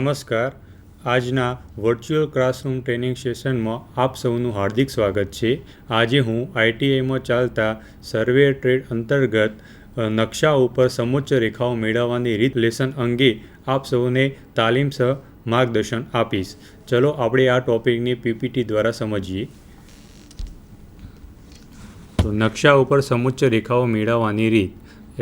નમસ્કાર. આજના virtual classroom training સેશનમાં આપ સૌનું હાર્દિક સ્વાગત છે. આજે હું આઈટીઆઈમાં ચાલતા સર્વે ટ્રેડ અંતર્ગત નકશા ઉપર સમોચ્ચ રેખાઓ મેળવવાની રીત લેસન અંગે આપ સૌને તાલીમ સહ માર્ગદર્શન આપીશ. ચલો આપણે આ ટોપિકની પીપીટી દ્વારા સમજીએ. તો નકશા ઉપર સમોચ્ચ રેખાઓ મેળવવાની રીત,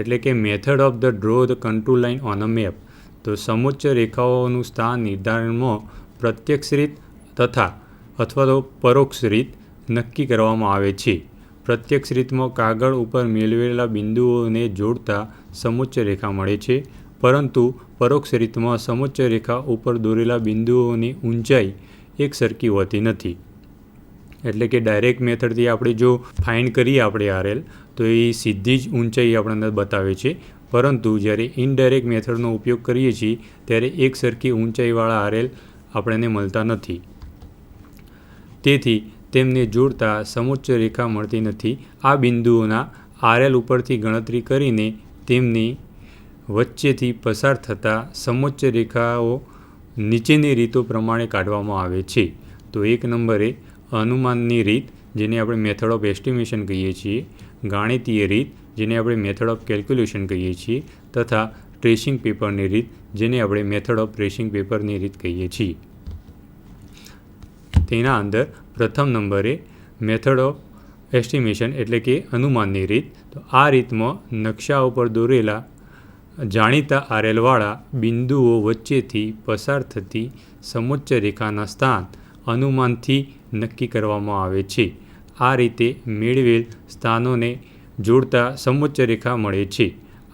એટલે કે method of the draw the control line on a map તો સમોચ્ચ રેખાઓનું સ્થાન નિર્ધારણમાં પ્રત્યક્ષ રીત તથા અથવા તો પરોક્ષ રીત નક્કી કરવામાં આવે છે. પ્રત્યક્ષ રીતમાં કાગળ ઉપર મેળવેલા બિંદુઓને જોડતા સમોચ્ચ રેખા મળે છે, પરંતુ પરોક્ષ રીતમાં સમોચ્ચ રેખા ઉપર દોરેલા બિંદુઓની ઊંચાઈ એક સરખી હોતી નથી. એટલે કે ડાયરેક્ટ મેથડથી આપણે જો ફાઇન્ડ કરીએ આપણે આરએલ તો એ સીધી જ ઊંચાઈ આપણને બતાવે છે. પરંતુ જ્યારે ઇનડાયરેક્ટ મેથડનો ઉપયોગ કરીએ છીએ, ત્યારે એક સરખી ઊંચાઈવાળા આરએલ આપણને મળતા નથી. તેથી તેમને જોડતા સમોચ્ચ રેખા મળતી નથી. આ બિંદુઓના આરએલ ઉપરથી ગણતરી કરીને તેમની વચ્ચેથી પસાર થતા સમોચ્ચ રેખાઓ નીચેની રીતો પ્રમાણે કાઢવામાં આવે છે. તો એક નંબરે અનુમાનની રીત, જેને આપણે મેથડ ઓફ એસ્ટિમેશન કહીએ છીએ. ગાણિતીય રીત, જેને આપણે મેથડ ઓફ કેલ્ક્યુલેશન કહીએ છીએ, તથા ટ્રેસિંગ પેપરની રીત, જેને આપણે મેથડ ઓફ ટ્રેસિંગ પેપરની રીત કહીએ છીએ. તેના અંદર પ્રથમ નંબરે મેથડ ઓફ એસ્ટિમેશન એટલે કે અનુમાનની રીત, તો આ રીતમાં નકશા ઉપર દોરેલા જાણીતા આરેલવાળા બિંદુઓ વચ્ચેથી પસાર થતી સમોચ્ચ રેખાના સ્થાન અનુમાનથી નક્કી કરવામાં આવે છે. આ રીતે મેળવેલ સ્થાનોને જોડતા સમોચ્ચ રેખા મળે છે.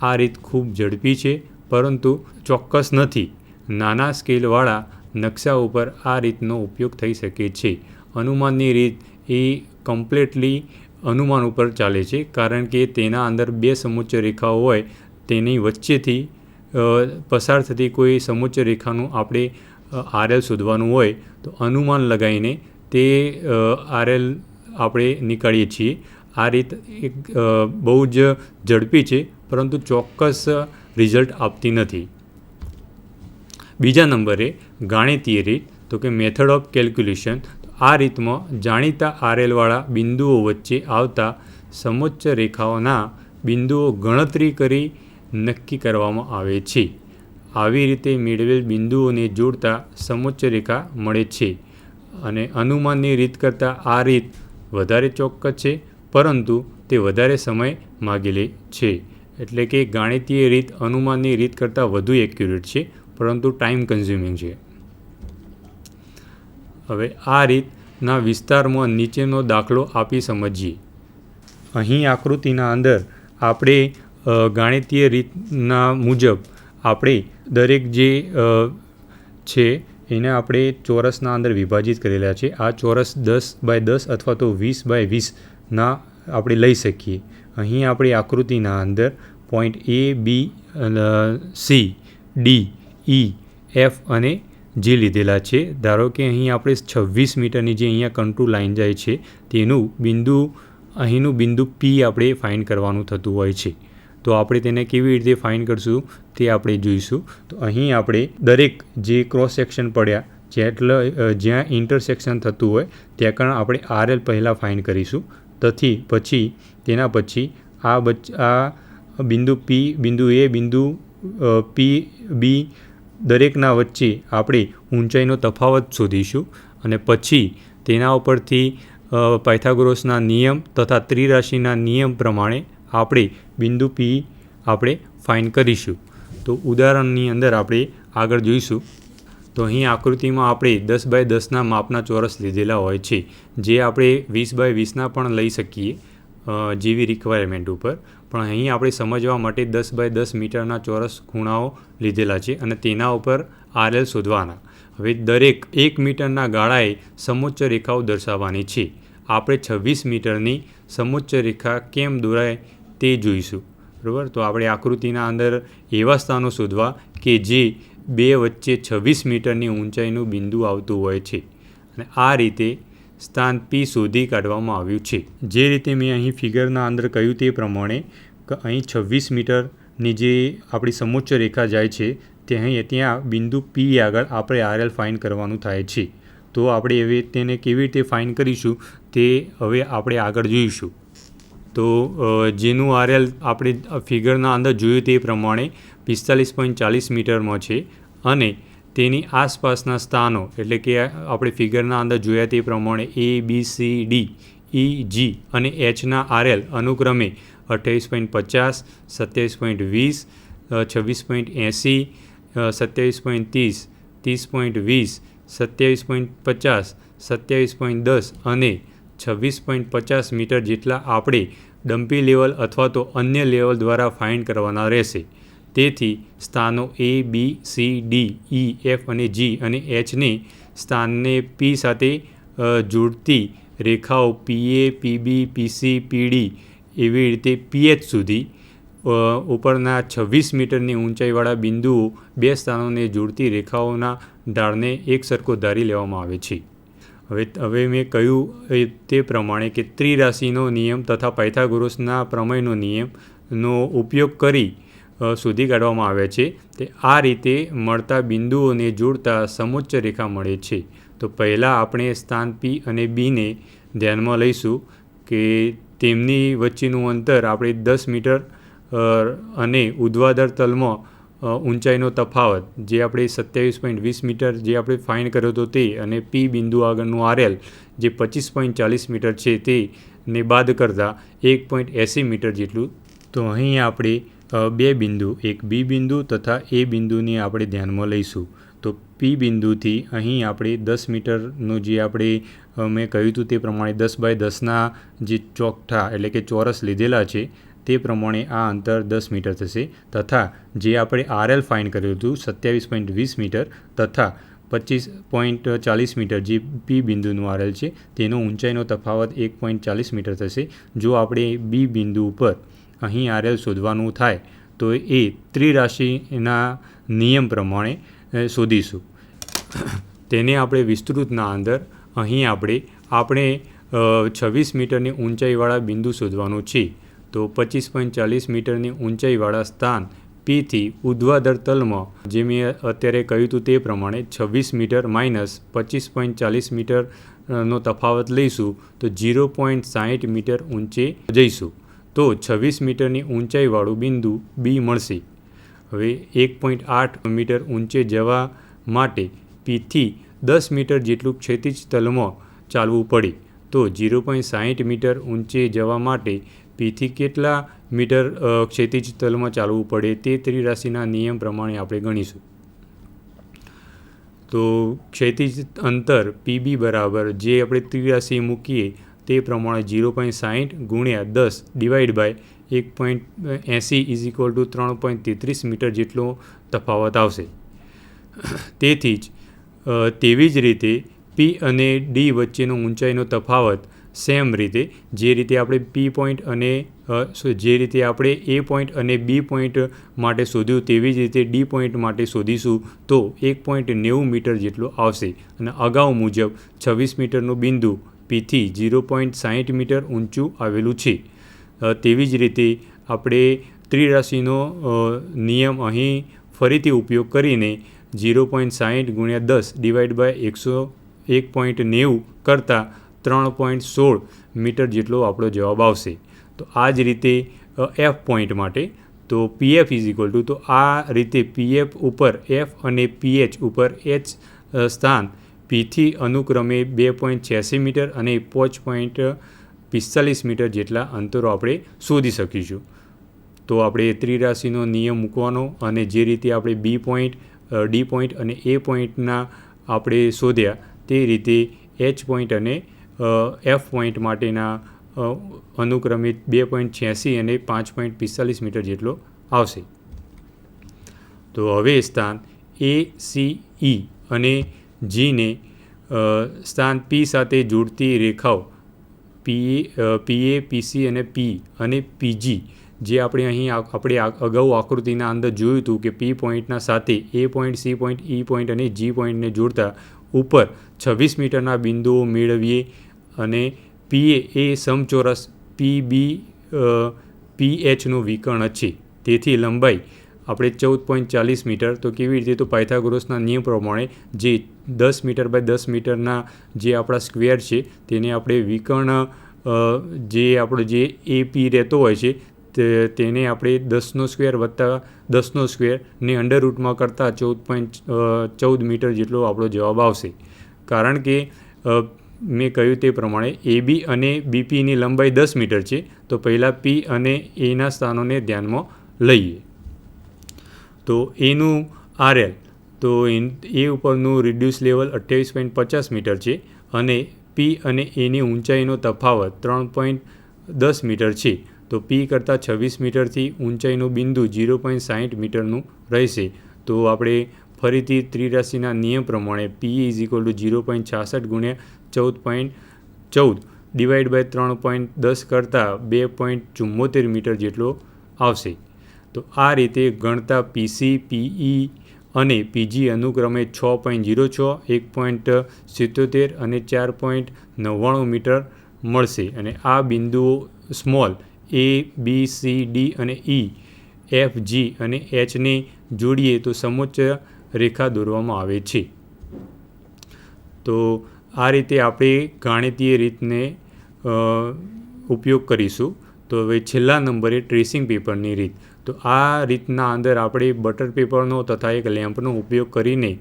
આ રીત ખૂબ ઝડપી છે, પરંતુ ચોક્કસ નથી. નાના સ્કેલવાળા નકશા ઉપર આ રીતનો ઉપયોગ થઈ શકે છે. અનુમાનની રીત એ કમ્પ્લેટલી અનુમાન ઉપર ચાલે છે, કારણ કે તેના અંદર બે સમોચ્ચ રેખાઓ હોય, તેની વચ્ચેથી પસાર થતી કોઈ સમોચ્ચ રેખાનું આપણે આરએલ શોધવાનું હોય, તો અનુમાન લગાવીને તે આરએલ આપણે નીકળીએ છીએ. આ રીત એક બહુ જ ઝડપી છે, પરંતુ ચોક્કસ રિઝલ્ટ આપતી નથી. બીજા નંબરે ગાણિતીય રીત તો કે મેથડ ઓફ કેલ્ક્યુલેશન આ રીતમાં જાણીતા આરએલવાળા બિંદુઓ વચ્ચે આવતા સમોચ્ચ રેખાઓના બિંદુઓ ગણતરી કરી નક્કી કરવામાં આવે છે. આવી રીતે મેળવેલ બિંદુઓને જોડતા સમોચ્ચ રેખા મળે છે. અને અનુમાનની રીત કરતાં આ રીત વધારે ચોક્કસ છે, પરંતુ તે વધારે સમય માગી લે છે. એટલે કે ગાણિતીય રીત અનુમાનની રીત કરતાં વધુ એક્યુરેટ છે, પરંતુ ટાઈમ કન્ઝ્યુમિંગ છે. હવે આ રીતના વિસ્તારમાં નીચેનો દાખલો આપી સમજીએ. અહીં આકૃતિના અંદર આપણે ગાણિતીય રીતના મુજબ આપણે દરેક જે છે એને આપણે ચોરસના અંદર વિભાજિત કરેલા છે. આ ચોરસ દસ બાય દસ અથવા તો વીસ બાય વીસના આપણે લઈ શકીએ. અહીં આપણી આકૃતિના અંદર point A B C D E F અને જે લીધેલા છે. ધારો કે અહીં આપણે છવ્વીસ મીટરની જે અહીંયા કંટ્રોલ લાઈન જાય છે, તેનું બિંદુ અહીંનું બિંદુ પી આપણે ફાઇન્ડ કરવાનું થતું હોય છે. તો આપણે તેને કેવી રીતે ફાઇન કરશું તે આપણે જોઈશું. તો અહીં આપણે દરેક જે ક્રોસ સેક્શન પડ્યા, જેટલે જ્યાં ઇન્ટરસેક્શન થતું હોય, ત્યાં કણ આપણે આરએલ પહેલાં ફાઇન કરીશું. તથી પછી, તેના પછી આ બચ, આ બિંદુ પી બિંદુ એ બિંદુ પી બી દરેકના વચ્ચે આપણે ઊંચાઈનો તફાવત શોધીશું અને પછી તેના ઉપરથી પાયથાગોરસના નિયમ તથા ત્રિરાશિના નિયમ પ્રમાણે આપણે બિંદુ પી આપણે ફાઇન કરીશું. તો ઉદાહરણની અંદર આપણે આગળ જોઈશું. તો અહીં આકૃતિમાં આપણે દસ બાય દસના માપના ચોરસ લીધેલા હોય છે, જે આપણે વીસ બાય વીસના પણ લઈ શકીએ જેવી રિક્વાયરમેન્ટ ઉપર. પણ અહીં આપણે સમજવા માટે દસ બાય દસ મીટરના ચોરસ ખૂણાઓ લીધેલા છે અને તેના ઉપર આરએલ શોધવાના. હવે દરેક એક મીટરના ગાળાએ સમોચ્ચ રેખાઓ દર્શાવવાની છે. આપણે છવ્વીસ મીટરની સમોચ્ચ રેખા કેમ દોરાય તે જોઈશું. બરાબર? તો આપણે આકૃતિના અંદર એવા સ્થાનો શોધવા કે જે બે વચ્ચે છવ્વીસ મીટરની ઊંચાઈનું બિંદુ આવતું હોય છે. અને આ રીતે સ્થાન પી શોધી કાઢવામાં આવ્યું છે. જે રીતે મેં અહીં ફિગરના અંદર કહ્યું તે પ્રમાણે અહીં છવ્વીસ મીટરની જે આપણી સમોચ્ચ રેખા જાય છે, તે અહીં ત્યાં બિંદુ પી આગળ આપણે આરએલ ફાઇન કરવાનું થાય છે. તો આપણે એવી તેને કેવી રીતે ફાઇન કરીશું તે હવે આપણે આગળ જોઈશું. તો જેનું આરએલ આપણે ફિગરના અંદર જોયું તે પ્રમાણે પિસ્તાલીસ પોઈન્ટ ચાલીસ મીટરમાં છે અને તેની આસપાસના સ્થાનો એટલે કે આપણે ફિગરના અંદર જોયા તે પ્રમાણે એ બી સી ડી ઈ જી અને એચના આરએલ અનુક્રમે અઠ્યાવીસ પોઈન્ટ પચાસ, સત્યાવીસ પોઈન્ટ વીસ છવ્વીસ પોઈન્ટ એંસી સત્યાવીસ પોઈન્ટ ત્રીસ ત્રીસ પોઈન્ટ વીસ, સત્યાવીસ પોઈન્ટ પચાસ, સત્યાવીસ પોઈન્ટ દસ અને છવ્વીસ પોઈન્ટ પચાસ મીટર જેટલા આપણે ડમ્પી લેવલ અથવા તો અન્ય લેવલ દ્વારા ફાઇન્ડ કરવાના રહેશે. તેથી સ્થાનો A B C D E F અને જી અને એચને સ્થાનને પી સાથે જોડતી રેખાઓ પીએ પીબી પીસી પીડી એવી રીતે પીએચ સુધી ઉપરના છવ્વીસ મીટરની ઊંચાઈવાળા બિંદુઓ બે સ્થાનોને જોડતી રેખાઓના ઢાળને એક સરખો ધારી લેવામાં આવે છે. હવે હવે મેં કહ્યું તે પ્રમાણે કે ત્રિરાશિનો નિયમ તથા પાયથાગોરસના પ્રમેયનો નિયમનો ઉપયોગ કરી શોધી કાઢવામાં આવે છે તે આ રીતે મળતા બિંદુઓને જોડતા સમોચ્ચ રેખા મળે છે. તો પહેલાં આપણે સ્થાન પી અને બીને ધ્યાનમાં લઈશું કે તેમની વચ્ચેનું અંતર આપણે દસ મીટર અને ઉદ્વાદર તલમાં ઊંચાઈનો તફાવત. જે આપણે સત્યાવીસ પોઈન્ટ વીસ મીટર જે આપણે ફાઇન કર્યો હતો તે અને પી બિંદુ આગળનું આરએલ જે પચીસ પોઈન્ટ ચાલીસ મીટર છે તેને બાદ કરતાં એક પોઈન્ટ એંસી મીટર જેટલું. તો અહીં આપણે બે બિંદુ, એક બી બિંદુ તથા એ બિંદુને આપણે ધ્યાનમાં લઈશું. તો પી બિંદુથી અહીં આપણે દસ મીટરનું જે આપણે મેં કહ્યું હતું તે પ્રમાણે દસ બાય દસના જે ચોકઠા એટલે કે ચોરસ લીધેલા છે તે પ્રમાણે આ અંતર દસ મીટર થશે તથા જે આપણે આરએલ ફાઇન કર્યું હતું સત્યાવીસ પોઈન્ટ વીસ મીટર તથા પચીસ પોઈન્ટ ચાલીસ મીટર જે પી બિંદુનું આરએલ છે તેનો ઊંચાઈનો તફાવત એક પોઈન્ટ ચાલીસ મીટર થશે. જો આપણે બી બિંદુ ઉપર અહીં આરએલ શોધવાનું થાય તો એ ત્રિરાશિના નિયમ પ્રમાણે શોધીશું. તેને આપણે વિસ્તૃતના અંદર અહીં આપણે આપણે છવ્વીસ મીટરની ઊંચાઈવાળા બિંદુ શોધવાનું છે. તો પચીસ પોઈન્ટ ચાલીસ મીટરની ઊંચાઈવાળા સ્થાન પીથી ઉદ્વાદર તલમાં, જે મેં અત્યારે કહ્યું હતું તે પ્રમાણે છવ્વીસ મીટર માઇનસ પચીસ પોઈન્ટ ચાલીસ મીટરનો તફાવત લઈશું, તો જીરો પોઈન્ટ સાહીઠ મીટર ઊંચે જઈશું. તો છવ્વીસ મીટરની ઊંચાઈવાળું બિંદુ બી મળશે. હવે એક પોઈન્ટ આઠ મીટર ઊંચે જવા માટે પીથી દસ મીટર જેટલું ક્ષેતિજ તલમાં ચાલવું પડે. તો જીરો પોઈન્ટ સાહીઠ મીટર ઊંચે જવા માટે પીથી કેટલા મીટર ક્ષિતિજ તલમાં ચાલવું પડે તે ત્રિરાશિના નિયમ પ્રમાણે આપણે ગણીશું. તો ક્ષિતિજ અંતર પીબી બરાબર જે આપણે ત્રિરાશિ મૂકીએ તે પ્રમાણે જીરો પોઈન્ટ સાહીઠ ગુણ્યા દસ ડિવાઈડ બાય એક પોઈન્ટ એંસી ઇઝ ઇક્વલ ટુ ત્રણ પોઈન્ટ તેત્રીસ મીટર જેટલો તફાવત આવશે. તેથી જ તેવી જ રીતે પી અને ડી વચ્ચેનો ઊંચાઈનો તફાવત સેમ રીતે જે રીતે આપણે પી પોઈન્ટ અને જે રીતે આપણે એ પોઈન્ટ અને બી પોઈન્ટ માટે શોધ્યું તેવી જ રીતે ડી પોઈન્ટ માટે શોધીશું તો એક પોઈન્ટ નેવું મીટર જેટલો આવશે. અને અગાઉ મુજબ છવ્વીસ મીટરનું બિંદુ પીથી ઝીરો પોઈન્ટ સાહીઠ મીટર ઊંચું આવેલું છે. તેવી જ રીતે આપણે ત્રિરાશિનો નિયમ અહીં ફરીથી ઉપયોગ કરીને ઝીરો પોઈન્ટ સાહીઠ ગુણ્યા દસ ડિવાઈડ બાય એકસો એક પોઈન્ટ નેવું કરતાં ત્રણ પોઈન્ટ સોળ મીટર જેટલો આપણો જવાબ આવશે. તો આ જ રીતે એફ પોઈન્ટ માટે, તો પીએફ ઇઝ ઇક્વલ ટુ તો આ રીતે પીએફ ઉપર એફ અને પીએચ ઉપર એચ સ્થાન પીથી અનુક્રમે બે પોઈન્ટ છ્યાસી મીટર અને પાંચ પોઈન્ટ પિસ્તાલીસ મીટર જેટલા અંતરો આપણે શોધી શકીશું. તો આપણે ત્રિરાશિનો નિયમ મૂકવાનો અને જે રીતે આપણે બી પોઈન્ટ ડી પોઈન્ટ અને એ પોઈન્ટના આપણે શોધ્યા, તે રીતે એચ પોઈન્ટ અને એફ પોઈન્ટ માટેના અનુક્રમિત બે પોઈન્ટ છ્યાસી અને પાંચ પોઈન્ટ પિસ્તાલીસ મીટર જેટલો આવશે. તો હવે સ્થાન એ સી ઈ અને જીને સ્થાન પી સાથે જોડતી રેખાઓ પી પીએ પીસી અને પી અને પીજી જે આપણે અહીં આપણે અગાઉ આકૃતિના અંદર જોયું હતું કે પી પોઈન્ટના સાથે A point C point E point અને જી પોઈન્ટને જોડતા ઉપર છવ્વીસ મીટરના બિંદુઓ મેળવીએ અને પીએ એ સમચોરસ પી બી પી એચનું વિકર્ણ છે. તેથી લંબાઈ આપણે ચૌદ પોઈન્ટ ચાલીસ મીટર. તો કેવી રીતે? તો પાયથાગોરસના નિયમ પ્રમાણે જે દસ મીટર બાય દસ મીટરના જે આપણા સ્ક્વેર છે, તેને આપણે વિકર્ણ જે આપણો જે એપી રહેતો હોય છે તેને આપણે દસનો સ્ક્વેર વત્તા દસનો સ્ક્વેર ને અંડર રૂટમાં કરતાં ચૌદ પોઈન્ટ ચૌદ મીટર જેટલો આપણો જવાબ આવશે. કારણ કે મેં કહ્યું તે પ્રમાણે એ બી અને બીપીની લંબાઈ દસ મીટર છે, તો પહેલાં પી અને એના સ્થાનોને ધ્યાનમાં લઈએ. તો એનું આરએલ, તો એ ઉપરનું રિડ્યુસ લેવલ અઠ્યાવીસ પોઈન્ટ પચાસ મીટર છે અને પી અને એની ઊંચાઈનો તફાવત ત્રણ પોઈન્ટ દસ મીટર છે, તો પી કરતાં છવ્વીસ મીટરથી ઊંચાઈનું બિંદુ ઝીરો પોઈન્ટ સાહીઠ મીટરનું રહેશે. તો આપણે ફરીથી ત્રિરાશિના નિયમ પ્રમાણે P is equal to zero point છાસઠ ગુણ્યા ચૌદ પોઈન્ટ ચૌદ ડિવાઈડ બાય ત્રણ પોઈન્ટ દસ કરતાં બે પોઈન્ટ ચુમ્મોતેર મીટર જેટલો આવશે. તો આ રીતે ગણતા પીસી પીઈ અને પીજી અનુક્રમે છ પોઈન્ટ ઝીરો છ, એક પોઈન્ટ સિત્તોતેર અને ચાર પોઈન્ટ નવ્વાણું મીટર મળશે. અને આ બિંદુઓ small A B C D અને ઈ એફ જી અને એચને જોડીએ તો સમોચ્ચ રેખા દોરવામાં આવે છે. તો આ રીતે આપણે ગાણિતીય રીતને ઉપયોગ કરીશું. તો હવે છેલ્લા નંબરે ટ્રેસિંગ પેપરની રીત. તો આ રીતના અંદર આપણે બટર પેપરનો તથા એક લેમ્પનો ઉપયોગ કરીને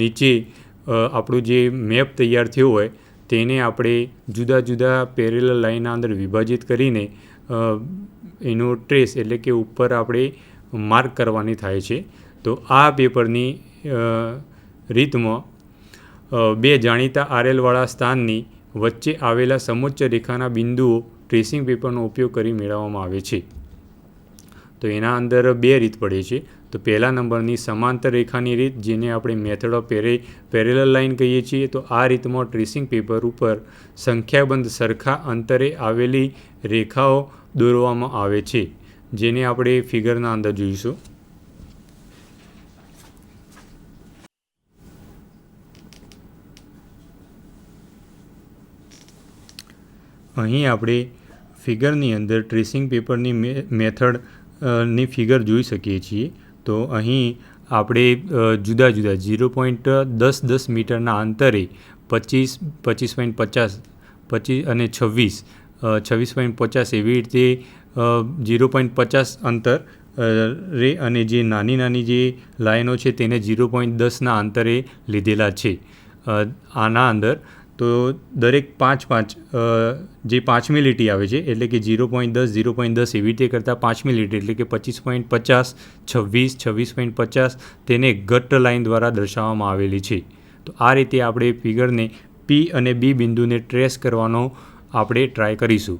નીચે આપણું જે મેપ તૈયાર થયો હોય, તેને આપણે જુદા જુદા પેરેલ લાઈનના અંદર વિભાજિત કરીને એનો ટ્રેસ એટલે કે ઉપર આપણે માર્ક કરવાની થાય છે. તો આ પેપરની રીતમાં બે જાણીતા આરએલવાળા સ્થાનની વચ્ચે આવેલા સમોચ્ચ રેખાના બિંદુઓ ટ્રેસિંગ પેપરનો ઉપયોગ કરી મેળવવામાં આવે છે. તો એના અંદર બે રીત પડે છે. તો પહેલા નંબરની સમાંતર રેખાની રીત, જેને આપણે method of para parallel line કહીએ છીએ, તો આ રીતમાં ટ્રેસિંગ પેપર ઉપર સંખ્યાબંધ સરખા અંતરે આવેલી રેખાઓ દોરવામાં આવે છે, જેને આપણે ફિગરના અંદર જોઈશું. અહીં આપણે ફિગરની અંદર ટ્રેસિંગ પેપરની મેથડની ફિગર જોઈ શકીએ છીએ. તો અહીં આપણે જુદા જુદા ઝીરો પોઈન્ટ દસ દસ મીટરના અંતરે પચીસ પચીસ પોઈન્ટ પચાસ પચીસ અને છવ્વીસ છવ્વીસ પોઈન્ટ પચાસ એવી રીતે ઝીરો પોઈન્ટ પચાસ અંતર રે અને જે નાની નાની જે લાઈનો છે તેને ઝીરો પોઈન્ટ દસના અંતરે લીધેલા છે. આના અંદર તો દરેક પાંચ પાંચ જે પાંચમી લીટી આવે છે, એટલે કે ઝીરો પોઈન્ટ દસ, ઝીરો પોઈન્ટ દસ એવી રીતે કરતાં પાંચમી લીટી, એટલે કે પચીસ પોઈન્ટ પચાસ, છવ્વીસ છવ્વીસ પોઈન્ટ પચાસ, તેને ગટ લાઈન દ્વારા દર્શાવવામાં આવેલી છે. તો આ રીતે આપણે ફિગરને પી અને બી બિંદુને ટ્રેસ કરવાનો આપણે ટ્રાય કરીશું.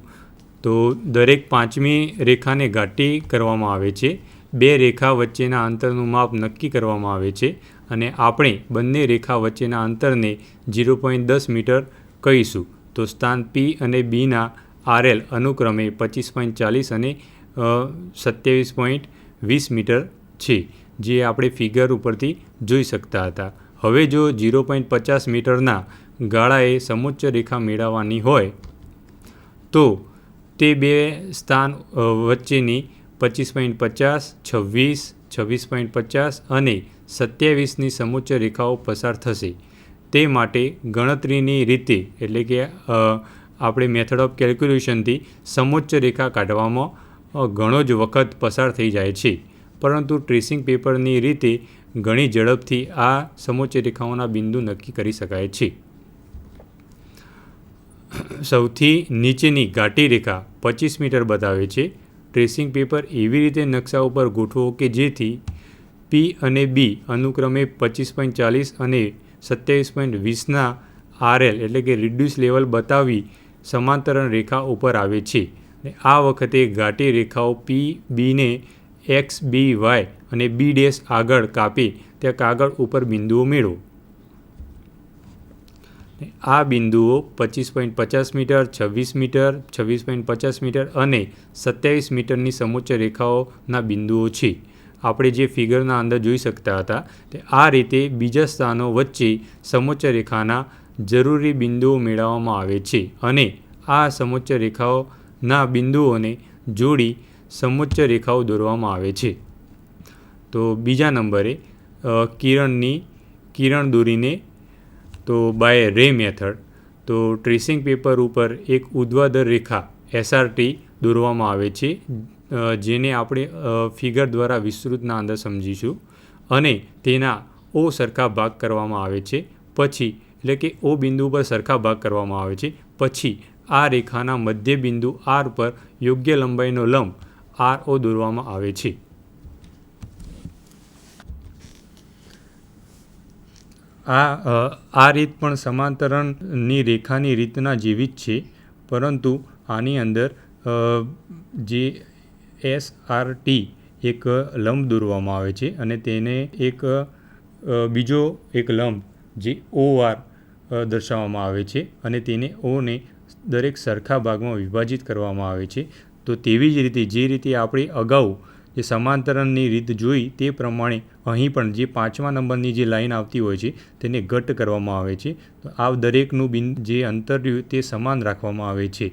તો દરેક પાંચમી રેખાને ઘાટી કરવામાં આવે છે. બે રેખા વચ્ચેના અંતરનું માપ નક્કી કરવામાં આવે છે. અને આપણે બંને રેખા વચ્ચેના અંતરને ઝીરો પોઈન્ટ દસ મીટર કહીશું. તો સ્થાન પી અને બીના આરએલ અનુક્રમે પચીસ પોઈન્ટ ચાલીસ અને સત્યાવીસ પોઈન્ટ વીસ મીટર છે, જે આપણે ફિગર ઉપરથી જોઈ શકતા હતા. હવે જો ઝીરો પોઈન્ટ પચાસ મીટરના ગાળાએ સમોચ્ચ રેખા મેળવવાની હોય, તો તે બે સ્થાન વચ્ચેની પચીસ પોઈન્ટ પચાસ, છવ્વીસ છવ્વીસ પોઈન્ટ પચાસ અને સત્યાવીસની સમુચ્ચ રેખાઓ પસાર થશે. તે માટે ગણતરીની રીતે, એટલે કે આપણે મેથડ ઓફ કેલ્ક્યુલેશનથી સમોચ્ચ રેખા કાઢવામાં ઘણો જ વખત પસાર થઈ જાય છે. પરંતુ ટ્રેસિંગ પેપરની રીતે ઘણી ઝડપથી આ સમોચ્ચ રેખાઓના બિંદુ નક્કી કરી શકાય છે. સૌથી નીચેની ઘાટી રેખા પચીસ મીટર બતાવે છે. ટ્રેસિંગ પેપર એવી રીતે નકશા ઉપર ગોઠવો કે જેથી પી અને બી અનુક્રમે પચીસ પોઈન્ટ ચાલીસ અને સત્યાવીસ પોઈન્ટ વીસના આરએલ એટલે કે રિડ્યુસ લેવલ બતાવી સમાંતરણ રેખા ઉપર આવે છે. આ વખતે ઘાટી રેખાઓ પી બીને એક્સ બી વાય અને બી ડેશ આગળ કાપી ત્યાં કાગળ ઉપર બિંદુઓ મેળવો. આ બિંદુઓ પચીસ પોઈન્ટ પચાસ મીટર, છવ્વીસ મીટર, છવ્વીસ પોઈન્ટ પચાસ મીટર અને સત્યાવીસ મીટરની સમોચ્ચ રેખાઓના બિંદુઓ છે. આપણે જે ફિગરના અંદર જોઈ શકતા હતા તે આ રીતે બીજા સ્થાનો વચ્ચે સમોચ્ચ રેખાના જરૂરી બિંદુઓ મેળવવામાં આવે છે અને આ સમોચ્ચ રેખાઓના બિંદુઓને જોડી સમોચ્ચ રેખાઓ દોરવામાં આવે છે. તો બીજા નંબરે કિરણની, કિરણ દોરીને, તો બાય રે મેથડ તો ટ્રેસિંગ પેપર ઉપર એક ઉદ્વાદર રેખા એસઆરટી દોરવામાં આવે છે જેને આપણે ફિગર દ્વારા વિસ્તૃતના અંદર સમજીશું. અને તેના ઓ સરખા ભાગ કરવામાં આવે છે. પછી, એટલે કે ઓ બિંદુ પર સરખા ભાગ કરવામાં આવે છે. પછી, આ રેખાના મધ્ય બિંદુ આર પર યોગ્ય લંબાઈનો લંબ આર ઓ દોરવામાં આવે છે. આ આ રીત પણ સમાંતરણની રેખાની રીતના જેવી જ છે. પરંતુ આની અંદર જે એસ આર ટી એક લંબ દોરવામાં આવે છે અને તેને એક બીજો એક લંબ જે ઓ આર દર્શાવવામાં આવે છે અને તેને ઓને દરેક સરખા ભાગમાં વિભાજિત કરવામાં આવે છે. તો તેવી જ રીતે જે રીતે આપણે અગાઉ જે સમાંતરણની રીત જોઈ તે પ્રમાણે અહીં પણ જે પાંચમા નંબરની જે લાઈન આવતી હોય છે તેને ઘટ કરવામાં આવે છે. તો આ દરેકનું બિન જે અંતર રહ્યું તે સમાન રાખવામાં આવે છે.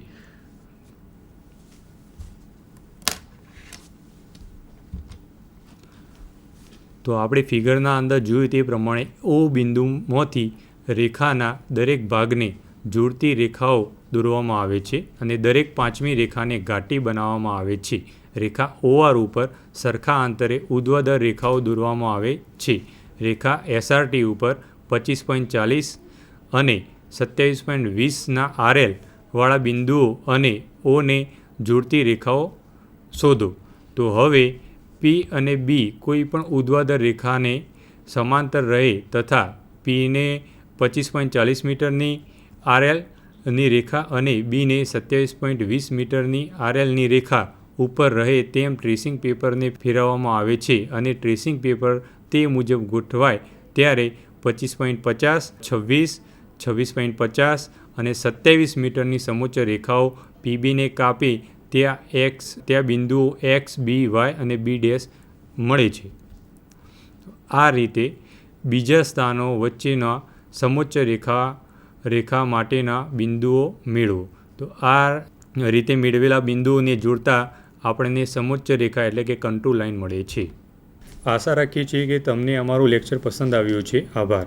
તો આપણે ફિગરના અંદર જોયું તે પ્રમાણે ઓ બિંદુમાંથી રેખાના દરેક ભાગને જોડતી રેખાઓ દોરવામાં આવે છે અને દરેક પાંચમી રેખાને ઘાટી બનાવવામાં આવે છે. રેખા ઓઆર ઉપર સરખા અંતરે ઉર્ધ્વદર રેખાઓ દોરવામાં આવે છે. રેખા એસઆરટી ઉપર પચીસ પોઈન્ટ ચાલીસ અને સત્યાવીસ પોઈન્ટ વીસના આરએલ વાળા બિંદુઓ અને ઓને જોડતી રેખાઓ શોધો. તો હવે પી અને બી કોઈ પણ ઉદ્વાદર રેખાને સમાંતર રહે તથા પીને પચીસ પોઈન્ટ ચાલીસ મીટરની આરએલની રેખા અને બીને સત્યાવીસ પોઈન્ટ વીસ મીટરની આરએલની રેખા ઉપર રહે તેમ ટ્રેસિંગ પેપરને ફેરવવામાં આવે છે અને ટ્રેસિંગ પેપર તે મુજબ ગોઠવાય ત્યારે પચીસ પોઈન્ટ પચાસ, છવ્વીસ છવ્વીસ પોઈન્ટ પચાસ અને સત્યાવીસ મીટરની સમોચ્ચ રેખાઓ પીબીને કાપી ત્યાં એક્સ ત્યાં બિંદુઓ એક્સ બી વાય અને બી ડેશ મળે છે. આ રીતે બીજા સ્થાનો વચ્ચેના સમોચ્ચ રેખા રેખા માટેના બિંદુઓ મેળવો. તો આ રીતે મેળવેલા બિંદુઓને જોડતા આપણને સમોચ્ચ રેખા એટલે કે કંટ્રોલ લાઇન મળે છે. આશા રાખીએ છીએ કે તમને અમારું લેક્ચર પસંદ આવ્યું છે. આભાર.